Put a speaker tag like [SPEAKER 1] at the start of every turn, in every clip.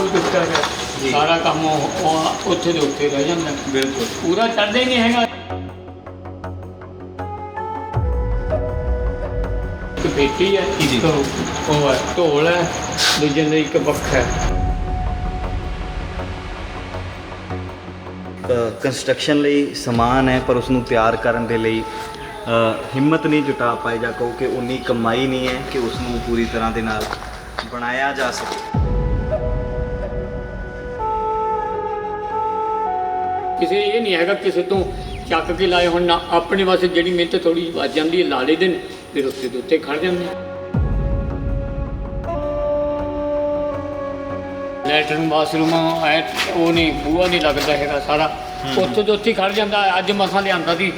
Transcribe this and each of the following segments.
[SPEAKER 1] ਪੂਰਾ ਵੀ ਗਿਆ।
[SPEAKER 2] ਜੀ।
[SPEAKER 1] ਸਾਰਾ ਕੰਮ ਉਹ- ਉਹ ਉੱਥੇ ਦੇ ਉੱਥੇ ਰਹਿ ਜਾਂਦਾ।
[SPEAKER 2] ਬਿਲਕੁਲ।
[SPEAKER 1] ਪੂਰਾ ਚੜਦਾ ਹੀ ਨਹੀਂ ਹੈਗਾ। ਇੱਕ ਪੇਟੀ ਹੈ
[SPEAKER 2] ਜੀ।
[SPEAKER 1] ਇੱਕ ਉਹ ਹੈ ਢੋਲ ਹੈ ਦੂਜੇ ਦੇ ਇੱਕ ਪੱਖਾ ਹੈ।
[SPEAKER 2] ਕੰਸਟਰਕਸ਼ਨ ਲਈ ਸਮਾਨ ਹੈ ਪਰ ਉਸ ਨੂੰ ਤਿਆਰ ਕਰਨ ਦੇ ਲਈ ਅ, ਹਿੰਮਤ ਨਹੀਂ ਜੁਟਾ ਪਾਈ ਜਾਂ ਕਹੋ ਕਿ ਉਨੀ ਕਮਾਈ ਨਹੀਂ ਹੈ ਕਿ ਉਸ ਨੂੰ ਪੂਰੀ ਤਰ੍ਹਾਂ ਦੇ ਨਾਲ ਬਣਾਇਆ ਜਾ ਸਕੇ।
[SPEAKER 1] ਕਿਸੇ ਇਹ ਨਹੀਂ ਹੈਗਾ ਕਿਸੇ ਤੋਂ ਚੱਕ ਕੇ ਲਾਏ ਹੁਣ ਨਾ ਆਪਣੇ ਵਾਸਤੇ ਜਿਹੜੀ ਮਿਹਨਤ ਥੋੜੀ ਵੱਜ ਜਾਂਦੀ ਹੈ ਲਾ ਲਈਦੇ ਨੇ ਫਿਰ ਉੱਤੇ ਦੇ ਉੱਤੇ ਖੜ ਜਾਂਦੇ। ਲੈਟਰਨ ਬਾਥਰੂਮ ਐ ਉਹ ਨਹੀਂ ਬੂਆ ਨਹੀਂ ਲੱਗਦਾ ਹੈਗਾ ਸਾਰਾ। ਉੱਥੇ ਦੇ ਉੱਥੇ ਖੜ ਜਾਂਦਾ ਅੱਜ ਮਸਾਂ ਲਿਆਂਦਾ ਸੀ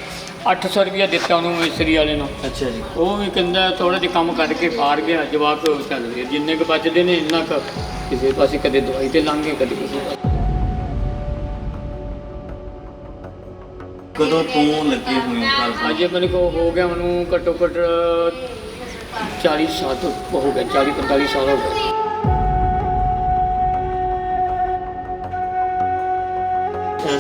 [SPEAKER 1] 800 ਰੁਪਇਆ ਦਿੱਤਾ ਉਹਨੂੰ ਮਿਸਤਰੀ ਵਾਲੇ ਨੂੰ।
[SPEAKER 2] ਅੱਛਾ ਜੀ।
[SPEAKER 1] ਉਹ ਵੀ ਕਹਿੰਦਾ ਥੋੜਾ ਜਿਹਾ ਕੰਮ ਕਰਕੇ ਫਾੜ ਗਿਆ ਜਵਾਕ ਚੱਲ ਗਿਆ ਜਿੰਨੇ ਕੁ ਬਚਦੇ ਨੇ ਇੰਨਾ ਕੁ ਕਿਸੇ ਪਾਸੇ ਕਦੇ ਦਵਾਈ ਤੇ ਲੰਘੇ ਕਦੇ ਕਿਸੇ ਪਾਸੇ।
[SPEAKER 2] ਕਦੋਂ ਤੋਂ ਲੱਗੇ ਹੋਏ ਹੋ ਘਰ
[SPEAKER 1] ਅਜੇ ਮੈਨੂੰ ਕੋ ਹੋ ਗਿਆ ਮੈਨੂੰ ਘੱਟੋ ਘੱਟ 40 ਸਾਲ ਤੋਂ ਹੋ ਗਿਆ 40 45 ਸਾਲ ਹੋ ਗਏ।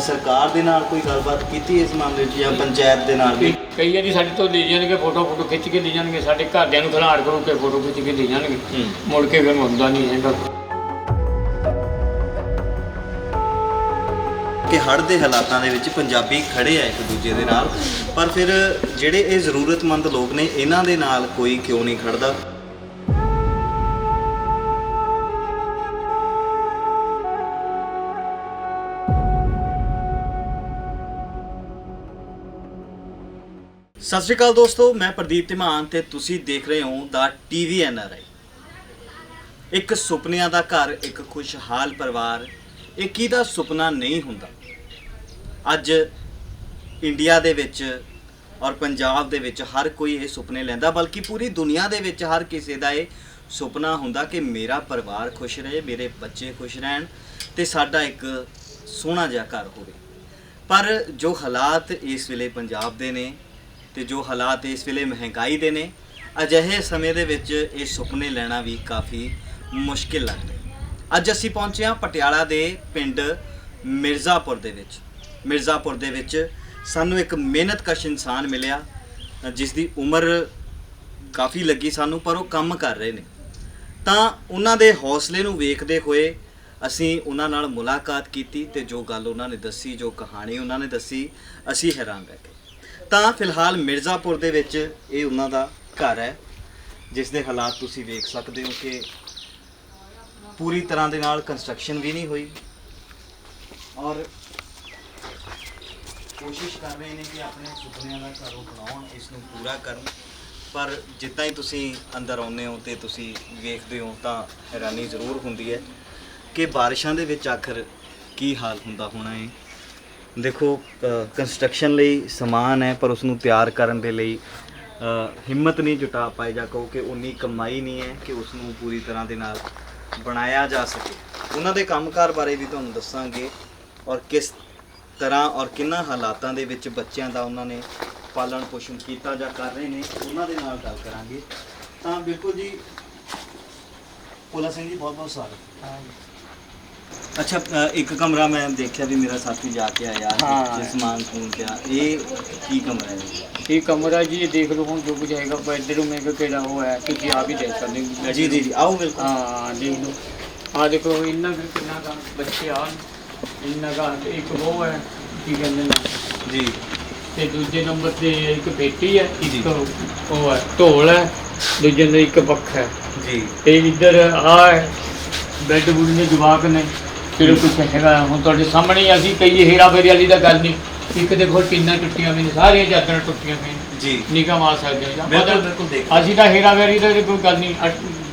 [SPEAKER 2] ਸਰਕਾਰ ਦੇ ਨਾਲ ਕੋਈ ਗੱਲਬਾਤ ਕੀਤੀ ਇਸ ਮਾਮਲੇ 'ਚ ਜਾਂ ਪੰਚਾਇਤ ਦੇ ਨਾਲ ਵੀ?
[SPEAKER 1] ਕਈ ਵਾਰੀ ਸਾਡੇ ਤੋਂ ਲੈ ਜਾਣਗੇ ਫੋਟੋ ਫੋਟੋ ਖਿੱਚ ਕੇ ਲੈ ਜਾਣਗੇ ਸਾਡੇ ਘਰਦਿਆਂ ਨੂੰ ਖਿਲਾੜ ਕਰੋ ਕੇ ਫੋਟੋ ਖਿੱਚ ਕੇ ਲੈ ਜਾਣਗੇ। ਮੁੜ ਕੇ ਫਿਰ ਹੁੰਦਾ ਨਹੀਂ ਹੈਗਾ।
[SPEAKER 2] ਕਿ ਹੜ੍ਹ ਦੇ ਹਾਲਾਤਾਂ ਦੇ ਵਿੱਚ ਪੰਜਾਬੀ ਖੜੇ ਆ ਇੱਕ ਦੂਜੇ ਦੇ ਨਾਲ। ਪਰ ਫਿਰ ਜਿਹੜੇ ਇਹ ਜ਼ਰੂਰਤਮੰਦ ਲੋਕ ਨੇ, ਇਹਨਾਂ ਦੇ ਨਾਲ ਕੋਈ ਕਿਉਂ ਨਹੀਂ ਖੜਦਾ ਸਤਿ ਸ਼੍ਰੀ ਅਕਾਲ ਦੋਸਤੋ, ਮੈਂ ਪ੍ਰਦੀਪ ਧੀਮਾਨ ਤੇ ਤੁਸੀਂ ਦੇਖ ਰਹੇ ਹੋ ਦਾ ਟੀਵੀ ਐਨਆਰਆਈ ਇੱਕ ਸੁਪਨਿਆਂ ਦਾ ਘਰ, ਇੱਕ ਖੁਸ਼ਹਾਲ ਪਰਿਵਾਰ, ਇਹ ਕਿਹਦਾ ਸੁਪਨਾ ਨਹੀਂ ਹੁੰਦਾ? ਅੱਜ ਇੰਡੀਆ ਦੇ ਵਿੱਚ ਔਰ ਪੰਜਾਬ ਦੇ ਵਿੱਚ ਹਰ ਕੋਈ ਇਹ ਸੁਪਨੇ ਲੈਂਦਾ, ਬਲਕਿ ਪੂਰੀ ਦੁਨੀਆ ਦੇ ਵਿੱਚ ਹਰ ਕਿਸੇ ਦਾ ਇਹ ਸੁਪਨਾ ਹੁੰਦਾ ਕਿ ਮੇਰਾ ਪਰਿਵਾਰ ਖੁਸ਼ ਰਹੇ, ਮੇਰੇ ਬੱਚੇ ਖੁਸ਼ ਰਹਿਣ ਤੇ ਸਾਡਾ ਇੱਕ ਸੋਹਣਾ ਜਿਹਾ ਘਰ ਹੋਵੇ। ਪਰ ਜੋ ਹਾਲਾਤ ਇਸ ਵੇਲੇ ਪੰਜਾਬ ਦੇ ਨੇ ਤੇ ਜੋ ਹਾਲਾਤ ਇਸ ਵੇਲੇ ਮਹਿੰਗਾਈ ਦੇ ਨੇ, ਅਜਿਹੇ ਸਮੇਂ ਦੇ ਵਿੱਚ ਇਹ ਸੁਪਨੇ ਲੈਣਾ ਵੀ ਕਾਫੀ ਮੁਸ਼ਕਿਲ ਲੱਗਦਾ ਅੱਜ ਅਸੀਂ ਪਹੁੰਚੇ ਹਾਂ ਪਟਿਆਲਾ ਦੇ ਪਿੰਡ ਮਿਰਜ਼ਾਪੁਰ ਦੇ ਵਿੱਚ। ਮਿਰਜ਼ਾਪੁਰ ਦੇ ਵਿੱਚ ਸਾਨੂੰ ਇੱਕ ਮਿਹਨਤਕਸ਼ ਇਨਸਾਨ ਮਿਲਿਆ ਜਿਸ ਦੀ ਉਮਰ ਕਾਫੀ ਲੱਗੀ ਸਾਨੂੰ, ਪਰ ਉਹ ਕੰਮ ਕਰ ਰਹੇ ਨੇ। ਤਾਂ ਉਹਨਾਂ ਦੇ ਹੌਸਲੇ ਨੂੰ ਵੇਖਦੇ ਹੋਏ ਅਸੀਂ ਉਹਨਾਂ ਨਾਲ ਮੁਲਾਕਾਤ ਕੀਤੀ ਤੇ ਜੋ ਗੱਲ ਉਹਨਾਂ ਨੇ ਦੱਸੀ, ਜੋ ਕਹਾਣੀ ਉਹਨਾਂ ਨੇ ਦੱਸੀ, ਅਸੀਂ ਹੈਰਾਨ ਰਹਿ ਗਏ। ਤਾਂ ਫਿਲਹਾਲ ਮਿਰਜ਼ਾਪੁਰ ਦੇ ਵਿੱਚ ਇਹ ਉਹਨਾਂ ਦਾ ਘਰ ਹੈ, ਜਿਸ ਦੇ ਹਾਲਾਤ ਤੁਸੀਂ ਵੇਖ ਸਕਦੇ ਹੋ ਕਿ ਪੂਰੀ ਤਰ੍ਹਾਂ ਦੇ ਨਾਲ ਕੰਸਟਰਕਸ਼ਨ ਵੀ ਨਹੀਂ ਹੋਈ। ਔਰ ਕੋਸ਼ਿਸ਼ ਕਰ ਰਹੇ ਨੇ ਕਿ ਆਪਣੇ ਸੁਪਨਿਆਂ ਦਾ ਘਰ ਬਣਾਉਣ ਇਸ ਨੂੰ ਪੂਰਾ ਕਰਨ। ਪਰ ਜਿੱਦਾਂ ਹੀ ਤੁਸੀਂ ਅੰਦਰ ਆਉਂਦੇ ਹੋ ਤੇ ਤੁਸੀਂ ਵੇਖਦੇ ਹੋ ਤਾਂ ਹੈਰਾਨੀ ਜ਼ਰੂਰ ਹੁੰਦੀ ਹੈ ਕਿ ਬਾਰਿਸ਼ਾਂ ਦੇ ਵਿੱਚ ਆਖਰ ਕੀ ਹਾਲ ਹੁੰਦਾ ਹੋਣਾ ਹੈ। ਦੇਖੋ ਕੰਸਟਰਕਸ਼ਨ ਲਈ ਸਮਾਨ ਹੈ, ਪਰ ਉਸ ਨੂੰ ਤਿਆਰ ਕਰਨ ਦੇ ਲਈ ਹਿੰਮਤ ਨਹੀਂ ਜੁਟਾ ਪਾਏ ਜਾਂ ਕਹੋ ਕਿ ਉਨੀ ਕਮਾਈ ਨਹੀਂ ਹੈ ਕਿ ਉਸ ਨੂੰ ਪੂਰੀ ਤਰ੍ਹਾਂ ਦੇ ਨਾਲ ਬਣਾਇਆ ਜਾ ਸਕੇ। ਉਹਨਾਂ ਦੇ ਕੰਮਕਾਰ ਬਾਰੇ ਵੀ ਤੁਹਾਨੂੰ ਦੱਸਾਂਗੇ ਔਰ ਕਿਸ ਤਰ੍ਹਾਂ ਔਰ ਕਿੰਨਾ ਹਾਲਾਤਾਂ ਦੇ ਵਿੱਚ ਬੱਚਿਆਂ ਦਾ ਉਹਨਾਂ ਨੇ ਪਾਲਣ ਪੋਸ਼ਣ ਕੀਤਾ ਜਾਂ ਕਰ ਰਹੇ ਨੇ ਉਹਨਾਂ ਦੇ ਨਾਲ ਗੱਲ ਕਰਾਂਗੇ। ਤਾਂ ਬਿਲਕੁਲ ਜੀ ਭੋਲਾ ਸਿੰਘ ਜੀ ਬਹੁਤ ਬਹੁਤ ਸਵਾਗਤ ਅੱਛਾ ਇੱਕ ਕਮਰਾ ਮੈਂ ਦੇਖਿਆ ਵੀ ਮੇਰਾ ਸਾਥੀ ਜਾ ਕੇ ਆਇਆ
[SPEAKER 1] ਹਾਂ।
[SPEAKER 2] ਜਿਸ ਸਮਾਨ ਖੂਨ ਪਿਆ। ਇਹ ਕੀ ਕਮਰਾ ਹੈ
[SPEAKER 1] ਇਹ ਕਮਰਾ ਜੀ ਇਹ ਦੇਖ ਲਓ ਹੁਣ ਜੋ ਕੁਝ ਹੈਗਾ ਪਰ ਇੱਧਰੋਂ ਮੈਂ ਕਿਹਾ ਕਿਹੜਾ ਉਹ ਹੈ ਤੁਸੀਂ ਆਪ ਹੀ ਦੇਖ ਸਕਦੇ ਹੋ।
[SPEAKER 2] ਜੀ ਜੀ ਆਓ ਬਿਲਕੁਲ।
[SPEAKER 1] ਹਾਂ ਦੇਖ ਲਓ। ਆ ਦੇਖੋ ਇੰਨਾ ਕਿੰਨਾ ਕਾ ਬੱਚੇ ਆ ਇੰਨਾ ਕਾ ਤੇ ਇੱਕ ਉਹ ਹੈ ਕੀ ਕਹਿੰਦੇ ਨੇ?
[SPEAKER 2] ਜੀ।
[SPEAKER 1] ਤੇ ਦੂਜੇ ਨੰਬਰ ਤੇ ਇੱਕ ਪੇਟੀ ਹੈ
[SPEAKER 2] ਜੀ।
[SPEAKER 1] ਇੱਕ ਉਹ ਹੈ ਢੋਲ ਹੈ ਦੂਜੇ ਦੇ ਇੱਕ ਪੱਖਾ ਹੈ।
[SPEAKER 2] ਜੀ।
[SPEAKER 1] ਤੇ ਇੱਧਰ ਆ ਬੈੱਡ ਬੁੱਡ ਨੇ ਜਵਾਕ ਨੇ ਫਿਰ ਕੁਝ ਹੈਗਾ ਹੁਣ ਤੁਹਾਡੇ ਸਾਹਮਣੇ ਹੀ ਅਸੀਂ ਕਈ ਹੀਰਾ ਫੇਰੀ ਵਾਲੀ ਦਾ ਗੱਲ ਨਹੀਂ। ਇੱਕ ਦੇਖੋ ਟੀਨਾਂ ਟੁੱਟੀਆਂ ਵੀ ਨੇ ਸਾਰੀਆਂ ਚਾਦਰਾਂ ਟੁੱਟੀਆਂ ਪਈਆਂ ਨੇ।
[SPEAKER 2] ਜੀ।
[SPEAKER 1] ਨਿਗਾਹ ਮਾਰ ਸਕਦੇ ਹੋ ਜਾਂ
[SPEAKER 2] ਬਿਲਕੁਲ
[SPEAKER 1] ਬਦਲ-
[SPEAKER 2] ਬਿਲਕੁਲ ਦੇਖ।
[SPEAKER 1] ਅਸੀਂ ਤਾਂ ਹੀਰਾ ਫੇਰੀ ਦਾ ਕੋਈ ਗੱਲ ਨਹੀਂ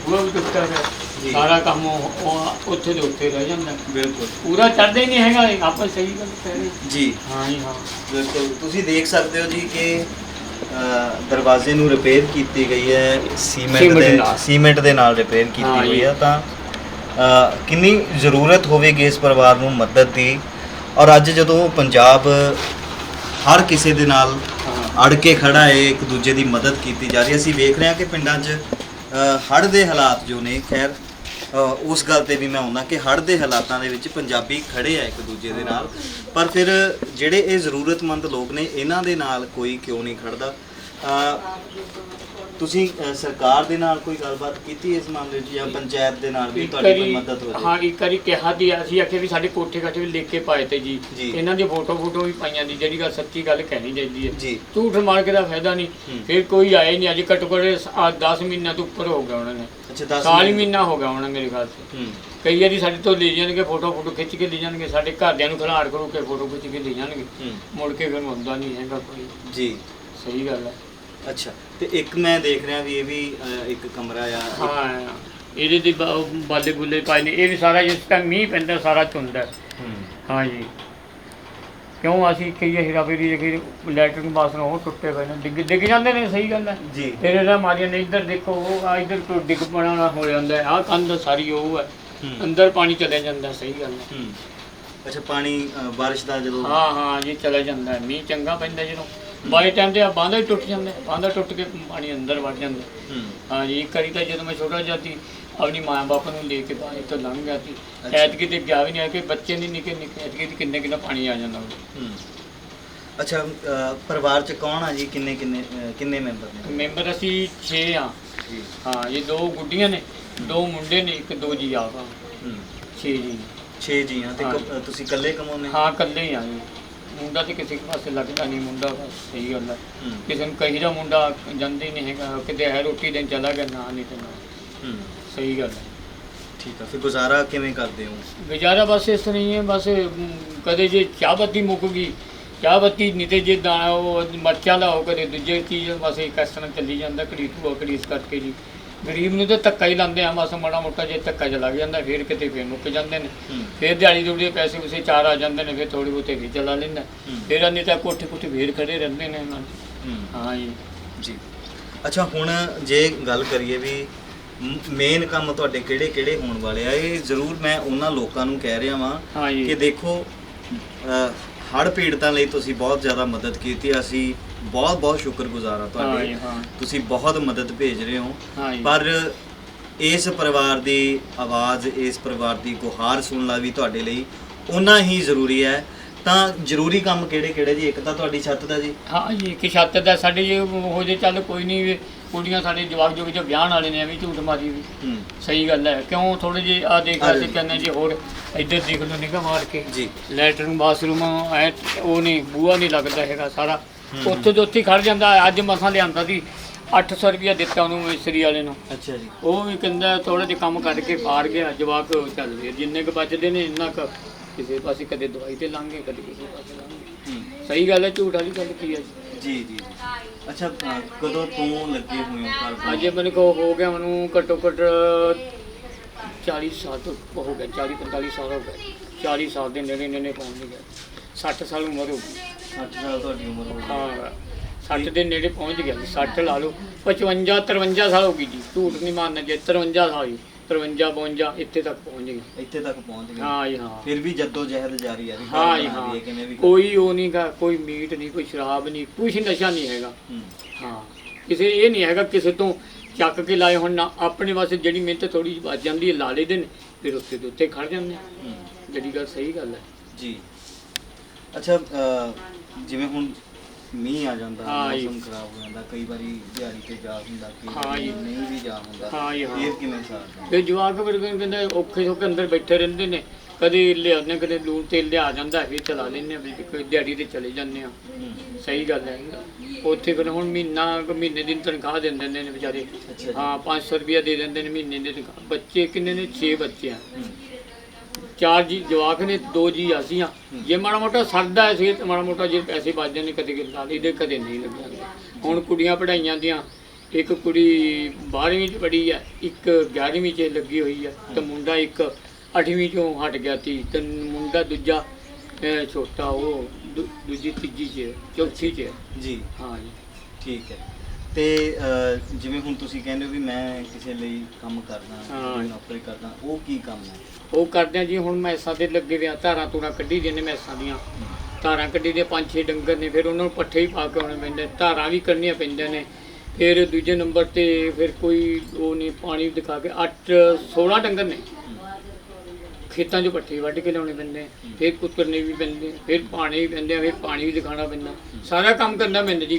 [SPEAKER 1] ਪੂਰਾ ਵੀ ਟੁੱਟਿਆ
[SPEAKER 2] ਜੀ।
[SPEAKER 1] ਸਾਰਾ ਕੰਮ ਉਹ- ਉਹ ਉੱਥੇ ਦੇ ਉੱਥੇ ਰਹਿ ਜਾਂਦਾ।
[SPEAKER 2] ਬਿਲਕੁਲ।
[SPEAKER 1] ਪੂਰਾ ਚੜਦਾ ਹੀ ਨਹੀਂ ਹੈਗਾ ਇਹ, ਆਪਾਂ ਸਹੀ ਗੱਲ ਕਹਿ ਰਹੇ।
[SPEAKER 2] ਜੀ।
[SPEAKER 1] ਹਾਂ ਜੀ ਹਾਂ।
[SPEAKER 2] ਬਿਲਕੁਲ। ਤੁਸੀਂ ਦੇਖ ਸਕਦੇ ਹੋ ਜੀ ਕਿ ਅ, ਦਰਵਾਜ਼ੇ ਨੂੰ ਰਿਪੇਅਰ ਕੀਤੀ ਗਈ ਹੈ ਸੀਮੈਂਟ
[SPEAKER 1] ਸੀਮੈਂਟ
[SPEAKER 2] ਦੇ
[SPEAKER 1] ਨਾਲ।
[SPEAKER 2] ਸੀਮੈਂਟ ਦੇ ਨਾਲ ਰਿਪੇਅਰ ਕੀਤੀ ਹੋਈ
[SPEAKER 1] ਜੀ।
[SPEAKER 2] ਹੈ। ਤਾਂ ਅ, ਕਿੰਨੀ ਜ਼ਰੂਰਤ ਹੋਵੇਗੀ ਇਸ ਪਰਿਵਾਰ ਨੂੰ ਮਦਦ ਦੀ? ਔਰ ਅੱਜ ਜਦੋਂ ਪੰਜਾਬ ਹਰ ਕਿਸੇ ਦੇ ਨਾਲ
[SPEAKER 1] ਹਾਂ।
[SPEAKER 2] ਅੜ ਕੇ ਖੜਾ ਹੈ ਇੱਕ ਦੂਜੇ ਦੀ ਮਦਦ ਕੀਤੀ ਜਾ ਰਹੀ ਹੈ ਅਸੀਂ ਵੇਖ ਰਹੇ ਹਾਂ ਕਿ ਪਿੰਡਾਂ 'ਚ ਹੜ੍ਹ ਦੇ ਹਾਲਾਤ ਜੋ ਨੇ ਖੈਰ ਅ, ਉਸ ਗੱਲ ਤੇ ਵੀ ਮੈਂ ਆਉਣਾ ਕਿ ਹੜ੍ਹ ਦੇ ਹਾਲਾਤਾਂ ਦੇ ਵਿੱਚ ਪੰਜਾਬੀ ਖੜੇ ਆ ਇੱਕ ਦੂਜੇ ਦੇ ਨਾਲ। ਪਰ ਫਿਰ ਜਿਹੜੇ ਇਹ ਜ਼ਰੂਰਤਮੰਦ ਲੋਕ ਨੇ, ਇਹਨਾਂ ਦੇ ਨਾਲ ਕੋਈ ਕਿਉਂ ਨਹੀਂ ਖੜਦਾ ਤੁਸੀਂ ਅ, ਸਰਕਾਰ ਦੇ ਨਾਲ ਕੋਈ ਗੱਲਬਾਤ ਕੀਤੀ ਇਸ ਮਾਮਲੇ 'ਚ ਜਾਂ ਪੰਚਾਇਤ ਦੇ ਨਾਲ ਵੀ
[SPEAKER 1] ਇੱਕ
[SPEAKER 2] ਤੁਹਾਡੀ ਕੋਈ
[SPEAKER 1] ਵਾਰੀ
[SPEAKER 2] ਮਦਦ ਹੋ
[SPEAKER 1] ਹਾਂ ਇੱਕ ਵਾਰੀ ਕਿਹਾ ਦੀ ਅਸੀਂ ਆਖਿਆ ਵੀ ਸਾਡੇ ਕੋਠੇ ਕਾਠੇ ਵੀ ਲਿਖ ਕੇ ਪਾਏ ਤੇ ਜੀ।
[SPEAKER 2] ਜੀ।
[SPEAKER 1] ਇਹਨਾਂ ਦੀ ਫੋਟੋ ਫੋਟੋ ਵੀ ਪਾਈਆਂ ਦੀ ਜਿਹੜੀ ਗੱਲ ਸੱਚੀ ਗੱਲ ਕਹਿਣੀ ਚਾਹੀਦੀ ਹੈ।
[SPEAKER 2] ਜੀ।
[SPEAKER 1] ਝੂਠ ਮਾਰ ਕੇ ਦਾ ਫਾਇਦਾ ਨਹੀਂ।
[SPEAKER 2] ਹੂੰ।
[SPEAKER 1] ਫਿਰ ਕੋਈ ਆਇਆ ਹੀ ਨਹੀਂ ਅੱਜ ਘੱਟੋ ਘੱਟ 10 ਮਹੀਨਿਆਂ ਤੋਂ ਉੱਪਰ ਹੋ ਗਿਆ ਉਹਨਾਂ ਨੇ।
[SPEAKER 2] ਅੱਛਾ 10
[SPEAKER 1] ਸਾਲ ਹੀ ਮਹੀਨਾ। ਹੋ ਗਿਆ ਉਹਨਾਂ ਮੇਰੇ ਖਿਆਲ ਸੇ
[SPEAKER 2] ਹੂੰ।
[SPEAKER 1] ਕਈ ਵਾਰੀ ਸਾਡੇ ਤੋਂ ਲੈ ਜਾਣਗੇ ਫੋਟੋ ਫੋਟੋ ਖਿੱਚ ਕੇ ਲੈ ਜਾਣਗੇ ਸਾਡੇ ਘਰਦਿਆਂ ਨੂੰ ਖਿਲਾੜ ਕਰੂ ਕੇ ਫੋਟੋ ਖਿੱਚ ਕੇ ਲੈ ਜਾਣਗੇ।
[SPEAKER 2] ਹੂੰ।
[SPEAKER 1] ਮੁੜ ਕੇ ਫਿਰ ਹੁੰਦਾ ਨਹੀਂ ਹੈਗਾ ਕੋਈ।
[SPEAKER 2] ਜੀ।
[SPEAKER 1] ਸਹੀ ਗੱਲ ਹੈ।
[SPEAKER 2] ਅੱਛਾ ਤੇ ਇੱਕ ਮੈਂ ਦੇਖ ਰਿਹਾ ਵੀ ਇਹ ਵੀ ਇੱਕ ਕਮਰਾ ਆ
[SPEAKER 1] ਹਾਂ ਇਹਦੇ ਦੀ ਬ- ਬਾਲੇ ਬੁੱਲੇ ਪਾਏ ਨੇ ਇਹ ਵੀ ਸਾਰਾ ਜਿਸ ਟਾਈਮ ਮੀਂਹ ਪੈਂਦਾ ਸਾਰਾ ਚੁੰਦਾ ਹੈ।
[SPEAKER 2] ਹੂੰ।
[SPEAKER 1] ਹਾਂਜੀ ਕਿਉਂ ਅਸੀਂ ਕਹੀਏ ਹੀਰਾ ਫੇਰੀ ਦੇਖੀ ਲੈਟਰਿੰਗ ਬਾਥਰੂਮ ਉਹ ਟੁੱਟੇ ਪਏ ਨੇ ਡਿੱਗ ਡਿੱਗ ਜਾਂਦੇ ਨੇ ਸਹੀ ਗੱਲ ਹੈ।
[SPEAKER 2] ਜੀ।
[SPEAKER 1] ਫਿਰ ਇਹਦਾ ਮਾਰੀਆਂ ਨੇ ਇੱਧਰ ਦੇਖੋ ਉਹ ਆ ਇੱਧਰ ਤੋਂ ਡਿੱਗ ਪਣਾ ਹੋ ਜਾਂਦਾ ਆਹ ਕੰਧ ਸਾਰੀ ਉਹ ਹੈ।
[SPEAKER 2] ਹੂੰ।
[SPEAKER 1] ਅੰਦਰ ਪਾਣੀ ਚਲੇ ਜਾਂਦਾ ਸਹੀ ਗੱਲ ਹੈ।
[SPEAKER 2] ਹੂੰ। ਅੱਛਾ ਪਾਣੀ ਅ, ਬਾਰਿਸ਼ ਦਾ ਜਦੋਂ
[SPEAKER 1] ਹਾਂ ਹਾਂ ਜੀ ਚਲੇ ਜਾਂਦਾ ਹੈ। ਮੀਂਹ ਚੰਗਾ ਪੈਂਦਾ ਜਦੋਂ। ਬਾਈ ਟਾਈਮ ਤੇ ਆ ਬਾਂਧਾ ਹੀ ਟੁੱਟ ਜਾਂਦਾ। ਬਾਂਧਾ ਟੁੱਟ ਕੇ ਪਾਣੀ ਅੰਦਰ ਵੜ ਜਾਂਦਾ ਹੈ।
[SPEAKER 2] ਹੂੰ।
[SPEAKER 1] ਹਾਂ ਜੀ ਇੱਕ ਵਾਰੀ ਤਾਂ ਜਦੋਂ ਮੈਂ ਛੋਟਾ ਸੀ ਆਪਣੀ ਮਾਂ ਬਾਪ ਨੂੰ ਲੈ ਕੇ ਪਾਣੀ ਤੋਂ ਲੰਘ ਗਿਆ ਸੀ।
[SPEAKER 2] ਅੱਛਾ।
[SPEAKER 1] ਐਤਕੀ ਤੇ ਗਿਆ ਵੀ ਨਹੀਂ ਆ ਕਿ ਬੱਚੇ ਨਹੀਂ ਨਿੱਕੇ ਨਿੱਕੇ ਐਤਕੀ ਤੇ ਕਿੰਨੇ ਕਿੰਨਾ ਪਾਣੀ ਆ ਜਾਂਦਾ ਉਹਦੇ।
[SPEAKER 2] ਹੂੰ। ਅੱਛਾ ਅ, ਪਰਿਵਾਰ ਚ ਕੌਣ ਆ ਜੀ? ਕਿੰਨੇ ਕਿੰਨੇ ਅ, ਕਿੰਨੇ ਮੈਂਬਰ ਨੇ?
[SPEAKER 1] ਮੈਂਬਰ ਅਸੀਂ 6 ਆ।
[SPEAKER 2] ਜੀ।
[SPEAKER 1] ਹਾਂ ਇਹ ਦੋ ਗੁੱਡੀਆਂ ਨੇ ਦੋ ਮੁੰਡੇ ਨੇ ਇੱਕ ਦੋ ਜੀ ਆਪ ਆ
[SPEAKER 2] ਹੂੰ।
[SPEAKER 1] 6 ਜੀ।
[SPEAKER 2] 6 ਜੀ ਆ ਤੇ
[SPEAKER 1] ਹਾਂ।
[SPEAKER 2] ਕ- ਅ, ਤੁਸੀਂ ਇਕੱਲੇ ਕਮਾਉਂਦੇ
[SPEAKER 1] ਹਾਂ? ਇਕੱਲੇ ਹੀ ਆ ਜੀ। ਮੁੰਡਾ ਤੇ ਕਿਸੇ ਪਾਸੇ ਲੱਗਦਾ ਨਹੀਂ ਮੁੰਡਾ ਬਸ ਸਹੀ ਗੱਲ ਹੈ। ਕਿਸੇ ਨੂੰ ਕਹੀ ਦਾ ਮੁੰਡਾ ਜਾਂਦੇ ਨਹੀਂ ਹੈਗਾ ਕਿਤੇ ਹੈ ਰੋਟੀ ਦੇਣ ਚਲਾ ਗਿਆ ਨਾ ਨਹੀਂ ਤੇ ਨਾ।
[SPEAKER 2] ਹੂੰ।
[SPEAKER 1] ਸਹੀ ਗੱਲ ਹੈ
[SPEAKER 2] ਠੀਕ ਆ ਫਿਰ ਗੁਜ਼ਾਰਾ ਕਿਵੇਂ ਕਰਦੇ ਹੋ?
[SPEAKER 1] ਗੁਜ਼ਾਰਾ ਬਸ ਇਸ ਤਰ੍ਹਾਂ ਹੀ ਹੈ ਬਸ ਕਦੇ ਜੇ ਚਾਹ ਬੱਤੀ ਮੁੱਕ ਗਈ ਚਾਹ ਬੱਤੀ ਨਹੀਂ ਤੇ ਜੇ ਦਾਣਾ ਉਹ ਮਰਚਾਂ ਦਾ ਹੋ ਕਦੇ ਦੂਜੇ ਚੀਜ਼ ਬਸ ਇੱਕ ਇਸ ਤਰ੍ਹਾਂ ਚੱਲੀ ਜਾਂਦਾ ਘੜੀ ਧੂਆ ਘੜੀ ਇਸ ਕਰਕੇ ਜੀ। ਗਰੀਬ ਨੂੰ ਤਾਂ ਧੱਕਾ ਹੀ ਲਾਉਂਦੇ ਆ ਬਸ ਮਾੜਾ ਮੋਟਾ ਜੇ ਧੱਕਾ ਚ ਲੱਗ ਜਾਂਦਾ ਫਿਰ ਕਿਤੇ ਫਿਰ ਮੁੱਕ ਜਾਂਦੇ ਨੇ। ਫਿਰ ਦਿਹਾੜੀ ਦੂੜੀ ਦੇ ਪੈਸੇ ਉਸੇ ਚਾਰ ਆ ਜਾਂਦੇ ਨੇ ਫਿਰ ਥੋੜੀ ਬਹੁਤੇ ਵੀ ਚਲਾ ਲੈਂਦਾ। ਫਿਰ ਨਹੀਂ ਤਾਂ ਕੋਠੇ ਕੋਠੇ ਫੇਰ ਖੜੇ ਰਹਿੰਦੇ ਨੇ ਇਹਨਾਂ।
[SPEAKER 2] ਹੂੰ।
[SPEAKER 1] ਜੀ।
[SPEAKER 2] ਜੀ। ਅੱਛਾ ਹੁਣ ਜੇ ਗੱਲ ਕਰੀਏ ਵੀ ਮੇਨ ਕੰਮ ਤੁਹਾਡੇ ਕਿਹੜੇ ਕਿਹੜੇ ਹੋਣ ਵਾਲੇ ਆ ਇਹ ਜ਼ਰੂਰ ਮੈਂ ਉਹਨਾਂ ਲੋਕਾਂ ਨੂੰ ਕਹਿ ਰਿਹਾ ਵਾਂ ਕਿ ਦੇਖੋ ਹੜ ਪੀੜਤਾਂ ਲਈ ਤੁਸੀਂ ਬਹੁਤ ਜ਼ਿਆਦਾ ਮਦਦ ਕੀਤੀ ਅਸੀਂ ਬਹੁਤ ਬਹੁਤ ਸ਼ੁਕਰਗੁਜ਼ਾਰ ਹਾਂ
[SPEAKER 1] ਹਾਂ
[SPEAKER 2] ਤੁਹਾਡੇ
[SPEAKER 1] ਹਾਂ।
[SPEAKER 2] ਤੁਸੀਂ ਬਹੁਤ ਮਦਦ ਭੇਜ ਰਹੇ ਹੋ।
[SPEAKER 1] ਹਾਂ ਜੀ।
[SPEAKER 2] ਪਰ ਇਸ ਪਰਿਵਾਰ ਦੀ ਆਵਾਜ਼ ਇਸ ਪਰਿਵਾਰ ਦੀ ਗੁਹਾਰ ਸੁਣਨਾ ਵੀ ਤੁਹਾਡੇ ਲਈ ਉਨਾ ਹੀ ਜ਼ਰੂਰੀ ਹੈ। ਤਾਂ ਜ਼ਰੂਰੀ ਕੰਮ ਕਿਹੜੇ ਕਿਹੜੇ ਜੀ? ਇੱਕ ਤਾਂ ਤੁਹਾਡੀ ਛੱਤ ਦਾ ਜੀ।
[SPEAKER 1] ਹਾਂ ਜੀ ਕਿ ਛੱਤ ਦਾ ਸਾਡੇ ਜੇ ਹੋ ਜੇ ਚੱਲ ਕੋਈ ਨਹੀਂ ਵੀ ਕੁੜੀਆਂ ਸਾਡੇ ਜਵਾਕ ਜੋਗ ਜੋ ਵਿਆਹਣ ਵਾਲੇ ਨੇ ਐਵੇਂ ਝੂਠ ਮਾਰੀ ਵੀ।
[SPEAKER 2] ਹੂੰ।
[SPEAKER 1] ਸਹੀ ਗੱਲ ਹੈ। ਕਿਉਂ? ਥੋੜੇ ਜੇ ਆ ਦੇਖ
[SPEAKER 2] ਆ
[SPEAKER 1] ਅਸੀਂ
[SPEAKER 2] ਜੀ।
[SPEAKER 1] ਕਹਿੰਦੇ ਜੀ ਹੋਰ ਇੱਧਰ ਦੇਖ ਲਓ ਨਿਗਾਹ ਮਾਰ ਕੇ।
[SPEAKER 2] ਜੀ।
[SPEAKER 1] ਲੈਟਰਨ ਬਾਥਰੂਮ ਐ ਉਹ ਨਹੀਂ ਬੂਆ ਨਹੀਂ ਲੱਗਦਾ ਹੈਗਾ ਸਾਰਾ।
[SPEAKER 2] ਹੂੰ।
[SPEAKER 1] ਉੱਥੇ ਦੇ ਉੱਥੇ ਹੀ ਖੜ ਜਾਂਦਾ ਅੱਜ ਮਸਾਂ ਲਿਆਂਦਾ ਸੀ 800 ਰੁਪਇਆ ਦਿੱਤਾ ਉਹਨੂੰ ਮਿਸਤਰੀ ਵਾਲੇ ਨੂੰ।
[SPEAKER 2] ਅੱਛਾ ਜੀ।
[SPEAKER 1] ਉਹ ਵੀ ਕਹਿੰਦਾ ਥੋੜਾ ਜਿਹਾ ਕੰਮ ਕਰਕੇ ਪਾਰ ਗਿਆ ਜਵਾਕ ਚੱਲ ਫਿਰ ਜਿੰਨੇ ਕੁ ਬਚਦੇ ਨੇ ਇੰਨਾ ਕੁ ਕਿਸੇ ਪਾਸੇ ਕਦੇ ਦਵਾਈ ਤੇ ਲਾਂਗੇ ਕਦੇ ਕਿਸੇ ਪਾਸੇ ਲਾਂਗੇ ਸਹੀ ਗੱਲ ਹੈ ਝੂਠ ਵਾਲੀ ਗੱਲ ਕੀ ਹੈ ਜੀ?
[SPEAKER 2] ਜੀ ਜੀ। ਅੱਛਾ ਕਦੋਂ ਤੋਂ ਲੱਗੇ ਹੋਏ ਹੋ ਘਰ
[SPEAKER 1] ਅੱਜ ਮੈਨੂੰ ਕੋ ਹੋ ਗਿਆ ਮੈਨੂੰ ਘੱਟੋ ਘੱਟ 40 ਸਾਲ ਤੋਂ ਹੋ ਗਿਆ 40 45 ਸਾਲ ਹੋ ਗਏ। 40 ਸਾਲ ਦੇ ਨੇੜੇ ਨੇੜੇ ਪਹੁੰਚ ਗਏ 60 ਸਾਲ ਉਮਰ ਹੋ ਗਈ।
[SPEAKER 2] 60 ਸਾਲ ਤੁਹਾਡੀ ਉਮਰ ਹੋ ਗਈ।
[SPEAKER 1] ਹਾਂ 60 ਦੇ ਨੇੜੇ ਪਹੁੰਚ ਗਿਆ ਜੀ 60 ਲਾ ਲਓ। 55 53 ਸਾਲ ਹੋ ਗਈ ਜੀ ਝੂਠ ਨਹੀਂ ਮਾਰਨਾ ਜੇ 53 ਸਾਲ ਹੀ 53 52 ਇੱਥੇ ਤੱਕ ਪਹੁੰਚ ਗਈ
[SPEAKER 2] ਇੱਥੇ ਤੱਕ ਪਹੁੰਚ ਗਏ।
[SPEAKER 1] ਹਾਂ ਜੀ ਹਾਂ।
[SPEAKER 2] ਫਿਰ ਵੀ ਜੱਦੋ ਜਹਿਦ ਜਾਰੀ ਹੈ ਜੀ
[SPEAKER 1] ਹਾਂ। ਜੀ ਹਾਂ ਕੋਈ ਉਹ ਨਹੀਂ ਗਾ ਕੋਈ ਮੀਟ ਨਹੀਂ ਕੋਈ ਸ਼ਰਾਬ ਨਹੀਂ ਕੁਛ ਨਸ਼ਾ ਨਹੀਂ ਹੈਗਾ।
[SPEAKER 2] ਹੂੰ।
[SPEAKER 1] ਕਿਸੇ ਇਹ ਨਹੀਂ ਹੈਗਾ ਕਿਸੇ ਤੋਂ ਚੱਕ ਕੇ ਲਾਏ ਹੁਣ ਨਾ ਆਪਣੇ ਵਾਸਤੇ ਜਿਹੜੀ ਮਿਹਨਤ ਥੋੜੀ ਜਿਹੀ ਬਚ ਜਾਂਦੀ ਹੈ ਲਾ ਲੈਦੇ ਨੇ ਫਿਰ ਉੱਤੇ ਦੇ ਉੱਤੇ ਖੜ ਜਾਂਦੇ ਆ। ਜਿਹੜੀ ਗੱਲ ਸਹੀ ਗੱਲ ਹੈ।
[SPEAKER 2] ਜੀ। ਅੱਛਾ ਜਿਵੇਂ ਹੁਣ ਮੀਂਹ ਆ ਜਾਂਦਾ
[SPEAKER 1] ਹਾਂ ਜੀ।
[SPEAKER 2] ਮੌਸਮ ਖਰਾਬ ਹੋ ਜਾਂਦਾ ਕਈ ਵਾਰੀ ਦਿਹਾੜੀ ਤੇ ਜਾ ਹੁੰਦਾ ਕਈ
[SPEAKER 1] ਹਾਂ
[SPEAKER 2] ਵਾਰੀ
[SPEAKER 1] ਜੀ।
[SPEAKER 2] ਨਹੀਂ ਵੀ ਜਾ ਹੁੰਦਾ
[SPEAKER 1] ਹਾਂ ਜੀ, ਹਾਂ।
[SPEAKER 2] ਕਿਵੇਂ ਸਾਥ
[SPEAKER 1] ਫਿਰ ਜਵਾਕ ਫਿਰ ਕਹਿੰਦੇ ਔਖੇ ਹੋ ਕੇ ਅੰਦਰ ਬੈਠੇ ਰਹਿੰਦੇ ਨੇ ਕਦੇ ਲਿਆਉਂਦੇ ਕਦੇ ਲੂਣ ਤੇਲ ਲਿਆ ਜਾਂਦਾ ਫਿਰ ਚਲਾ ਲੈਂਦੇ ਆ ਵੀ ਕੋਈ ਦਿਹਾੜੀ ਤੇ ਚਲੇ ਜਾਂਦੇ ਆ
[SPEAKER 2] ਹੂੰ।
[SPEAKER 1] ਸਹੀ ਗੱਲ ਹੈ ਉੱਥੇ ਫਿਰ ਹੁਣ ਮਹੀਨਾ ਕੁ ਮਹੀਨੇ ਦੀ ਤਨਖਾਹ ਦੇ ਦਿੰਦੇ ਨੇ ਵਿਚਾਰੇ।
[SPEAKER 2] ਅੱਛਾ ਜੀ।
[SPEAKER 1] ਹਾਂ 500 ਰੁਪਇਆ ਦੇ ਦਿੰਦੇ ਨੇ ਮਹੀਨੇ ਦੀ ਤਨਖਾਹ। ਬੱਚੇ ਕਿੰਨੇ ਨੇ? 6 ਬੱਚੇ ਆ।
[SPEAKER 2] ਹੂੰ।
[SPEAKER 1] ਚਾਰ ਜੀ ਜਵਾਕ ਨੇ ਦੋ ਜੀ ਅਸੀਂ ਆ। ਜੇ ਮਾੜਾ ਮੋਟਾ ਸਰਦਾ ਸੀ ਤੇ ਮਾੜਾ ਮੋਟਾ ਜੇ ਪੈਸੇ ਬਚ ਜਾਂਦੇ ਕਦੇ ਲਾ ਲਈਦੇ ਕਦੇ ਨਹੀਂ ਲੱਗਦੇ ਹੁਣ ਕੁੜੀਆਂ ਪੜਾਈਆਂ ਦੀਆਂ ਇੱਕ ਕੁੜੀ 12ਵੀਂ ਚ ਪੜ੍ਹੀ ਆ ਇੱਕ 11ਵੀਂ ਚ ਲੱਗੀ ਹੋਈ ਆ ਤੇ ਮੁੰਡਾ ਇੱਕ 8ਵੀਂ ਚੋਂ ਹਟ ਗਿਆ ਸੀ ਤੇ ਮੁੰਡਾ ਦੂਜਾ ਛੋਟਾ ਉਹ ਦੂ- ਦੂਜੀ ਤੀਜੀ ਚ ਚੌਥੀ ਚ।
[SPEAKER 2] ਜੀ।
[SPEAKER 1] ਹਾਂ ਜੀ।
[SPEAKER 2] ਠੀਕ ਹੈ। ਤੇ ਜਿਵੇਂ ਹੁਣ ਤੁਸੀਂ ਕਹਿੰਦੇ ਹੋ ਵੀ ਮੈਂ ਕਿਸੇ ਲਈ ਕੰਮ ਕਰਦਾ
[SPEAKER 1] ਹਾਂ।
[SPEAKER 2] ਨੌਕਰੀ ਕਰਦਾ ਉਹ ਕੀ ਕੰਮ ਹੈ?
[SPEAKER 1] ਉਹ ਕਰਦੇ ਆ ਜੀ ਹੁਣ ਮੈਸਾਂ ਦੇ ਲੱਗੇ ਵਿਆ ਧਾਰਾਂ ਧੂਰਾਂ ਕੱਢੀ ਦੀਆਂ ਨੇ ਮੈਸਾਂ ਦੀਆਂ। ਧਾਰਾਂ ਕੱਢੀ ਦੇ ਪੰਜ ਛੇ ਡੰਗਰ ਨੇ ਫਿਰ ਉਹਨਾਂ ਨੂੰ ਪੱਠੇ ਹੀ ਪਾ ਕੇ ਆਉਣੇ ਪੈਂਦੇ ਧਾਰਾਂ ਵੀ ਕਰਨੀਆਂ ਪੈਂਦੀਆਂ ਨੇ। ਫਿਰ ਦੂਜੇ ਨੰਬਰ ਤੇ ਫਿਰ ਕੋਈ ਉਹ ਨਹੀਂ ਪਾਣੀ ਦਿਖਾ ਕੇ 8 16 ਡੰਗਰ ਨੇ। ਖੇਤਾਂ 'ਚ ਪੱਠੇ ਵੱਢ ਕੇ ਲਿਆਉਣੇ ਪੈਂਦੇ ਆ, ਫਿਰ ਕੁੱਤਰਨੇ ਵੀ ਪੈਂਦੇ ਆ, ਫਿਰ ਪਾਣੀ ਵੀ ਪੈਂਦੇ ਆ, ਫਿਰ ਪਾਣੀ ਵੀ ਦਿਖਾਣਾ ਪੈਂਦਾ। ਸਾਰਾ ਕੰਮ ਕਰਨਾ ਪੈਂਦਾ ਜੀ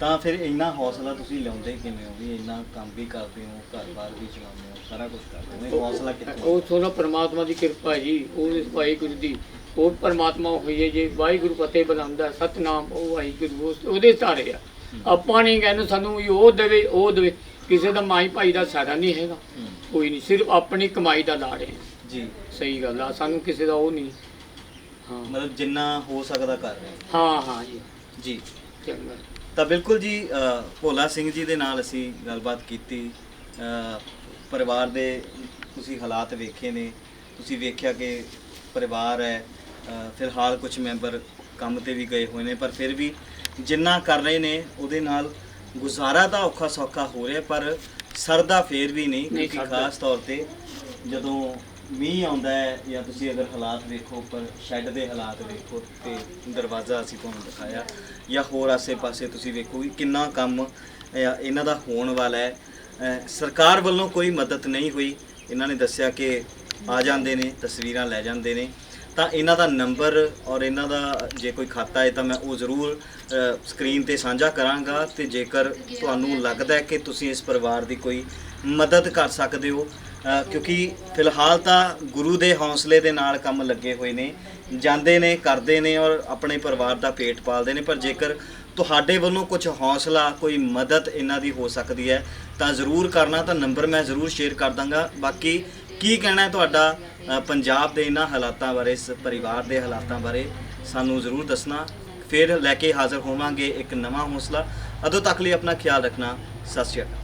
[SPEAKER 2] ਤਾਂ ਫਿਰ ਇੰਨਾ ਹੌਸਲਾ ਤੁਸੀਂ ਲਿਆਉਂਦੇ ਕਿਵੇਂ ਹੋ? ਵੀ ਇੰਨਾ ਕੰਮ ਵੀ ਕਰਦੇ ਹੋ ਘਰ-ਬਾਰ ਵੀ ਚਲਾਉਂਦੇ ਹੋ ਸਾਰਾ ਕੁਝ ਕਰਦੇ ਹੋ। ਇਹ ਹੌਸਲਾ ਕਿੱਥੋਂ
[SPEAKER 1] ਉਹ ਸੋਨਾ ਪਰਮਾਤਮਾ ਦੀ ਕਿਰਪਾ ਜੀ ਉਹ ਇਸ ਵਾਹਿਗੁਰੂ ਦੀ ਉਹ ਪਰਮਾਤਮਾ ਹੋਈ ਹੈ ਜੀ ਵਾਹਿਗੁਰੂ ਫਤਿਹ ਬੁਲਾਉਂਦਾ ਸਤਨਾਮ ਉਹ ਵਾਹਿਗੁਰੂ ਉਹ- ਉਹਦੇ ਸਾਰੇ ਆ। ਆਪਾਂ ਨਹੀਂ ਕਹਿੰਦੇ ਸਾਨੂੰ ਵੀ ਉਹ ਦੇਵੇ ਉਹ ਦੇਵੇ। ਕਿਸੇ ਦਾ ਮਾਈ ਭਾਈ ਦਾ ਸਾਰਾ ਨਹੀਂ ਹੈਗਾ। ਕੋਈ ਨਹੀਂ ਸਿਰਫ ਆਪਣੀ ਕਮਾਈ ਦਾ ਲਾ ਰਹੇ ਹਾਂ।
[SPEAKER 2] ਜੀ।
[SPEAKER 1] ਸਹੀ ਗੱਲ ਆ ਸਾਨੂੰ ਕਿਸੇ ਦਾ ਉਹ ਨਹੀਂ। ਹਾਂ।
[SPEAKER 2] ਮਤਲਬ ਜਿੰਨਾ ਹੋ ਸਕਦਾ ਕਰ ਰਹੇ ਹੋ।
[SPEAKER 1] ਹਾਂ ਹਾਂ ਜੀ।
[SPEAKER 2] ਜੀ।
[SPEAKER 1] ਚੰਗਾ।
[SPEAKER 2] ਤਾਂ ਬਿਲਕੁਲ ਜੀ ਭੋਲਾ ਸਿੰਘ ਜੀ ਦੇ ਨਾਲ ਅਸੀਂ ਗੱਲਬਾਤ ਕੀਤੀ ਪਰਿਵਾਰ ਦੇ ਤੁਸੀਂ ਹਾਲਾਤ ਵੇਖੇ ਨੇ ਤੁਸੀਂ ਵੇਖਿਆ ਕਿ ਪਰਿਵਾਰ ਹੈ ਫਿਲਹਾਲ ਕੁਝ ਮੈਂਬਰ ਕੰਮ ਤੇ ਵੀ ਗਏ ਹੋਏ ਨੇ ਪਰ ਫਿਰ ਵੀ ਜਿੰਨਾ ਕਰ ਰਹੇ ਨੇ ਉਹਦੇ ਨਾਲ ਗੁਜ਼ਾਰਾ ਤਾਂ ਔਖਾ ਸੌਖਾ ਹੋ ਰਿਹਾ ਪਰ ਸਰਦਾ ਫੇਰ ਵੀ ਨਹੀਂ ਕਿਉਂਕਿ। ਖਾਸ ਤੌਰ ਤੇ ਜਦੋਂ ਮੀਂਹ ਆਉਂਦਾ ਹੈ ਜਾਂ ਤੁਸੀਂ ਅਗਰ ਹਾਲਾਤ ਵੇਖੋ, ਉੱਪਰ ਸ਼ੈੱਡ ਦੇ ਹਾਲਾਤ ਵੇਖੋ ਤੇ ਦਰਵਾਜ਼ਾ ਅਸੀਂ ਤੁਹਾਨੂੰ ਦਿਖਾਇਆ ਜਾਂ ਹੋਰ ਆਸੇ-ਪਾਸੇ ਤੁਸੀਂ ਵੇਖੋ ਕਿ ਕਿੰਨਾ ਕੰਮ ਇਹਨਾਂ ਦਾ ਹੋਣ ਵਾਲਾ ਹੈ। ਸਰਕਾਰ ਵੱਲੋਂ ਕੋਈ ਮਦਦ ਨਹੀਂ ਹੋਈ। ਇਹਨਾਂ ਨੇ ਦੱਸਿਆ ਕਿ ਆ ਜਾਂਦੇ ਨੇ, ਤਸਵੀਰਾਂ ਲੈ ਜਾਂਦੇ ਨੇ। ਤਾਂ ਇਹਨਾਂ ਦਾ ਨੰਬਰ ਔਰ ਇਹਨਾਂ ਦਾ ਜੇ ਕੋਈ ਖਾਤਾ ਹੈ ਤਾਂ ਮੈਂ ਉਹ ਜ਼ਰੂਰ ਸਕਰੀਨ ਤੇ ਸਾਂਝਾ ਕਰਾਂਗਾ ਤੇ ਜੇਕਰ ਤੁਹਾਨੂੰ ਲੱਗਦਾ ਹੈ ਕਿ ਤੁਸੀਂ ਇਸ ਪਰਿਵਾਰ ਦੀ ਕੋਈ ਮਦਦ ਕਰ ਸਕਦੇ ਹੋ ਕਿਉਂਕਿ ਫਿਲਹਾਲ ਤਾਂ ਗੁਰੂ ਦੇ ਹੌਸਲੇ ਦੇ ਨਾਲ ਕੰਮ ਲੱਗੇ ਹੋਏ ਨੇ, ਜਾਂਦੇ ਨੇ, ਕਰਦੇ ਨੇ ਔਰ ਆਪਣੇ ਪਰਿਵਾਰ ਦਾ ਪੇਟ ਪਾਲਦੇ ਨੇ, ਪਰ ਜੇਕਰ ਤੁਹਾਡੇ ਵੱਲੋਂ ਕੁਝ ਹੌਸਲਾ, ਕੋਈ ਮਦਦ ਇਹਨਾਂ ਦੀ ਹੋ ਸਕਦੀ ਹੈ, ਤਾਂ ਜ਼ਰੂਰ ਕਰਨਾ, ਤਾਂ ਨੰਬਰ ਮੈਂ ਜ਼ਰੂਰ ਸ਼ੇਅਰ ਕਰ ਦਾਂਗਾ। ਬਾਕੀ ਕੀ ਕਹਿਣਾ ਹੈ ਤੁਹਾਡਾ ਪੰਜਾਬ ਦੇ ਇਹਨਾਂ ਹਾਲਾਤਾਂ ਬਾਰੇ ਇਸ ਪਰਿਵਾਰ ਦੇ ਹਾਲਾਤਾਂ ਬਾਰੇ, ਸਾਨੂੰ ਜ਼ਰੂਰ ਦੱਸਣਾ। ਫਿਰ ਲੈ ਕੇ ਹਾਜ਼ਰ ਹੋਵਾਂਗੇ ਇੱਕ ਨਵਾਂ ਹੌਸਲਾ। ਉਦੋਂ ਤੱਕ ਲਈ ਆਪਣਾ ਖਿਆਲ ਰੱਖਣਾ। ਸਤਿ ਸ਼੍ਰੀ ਅਕਾਲ।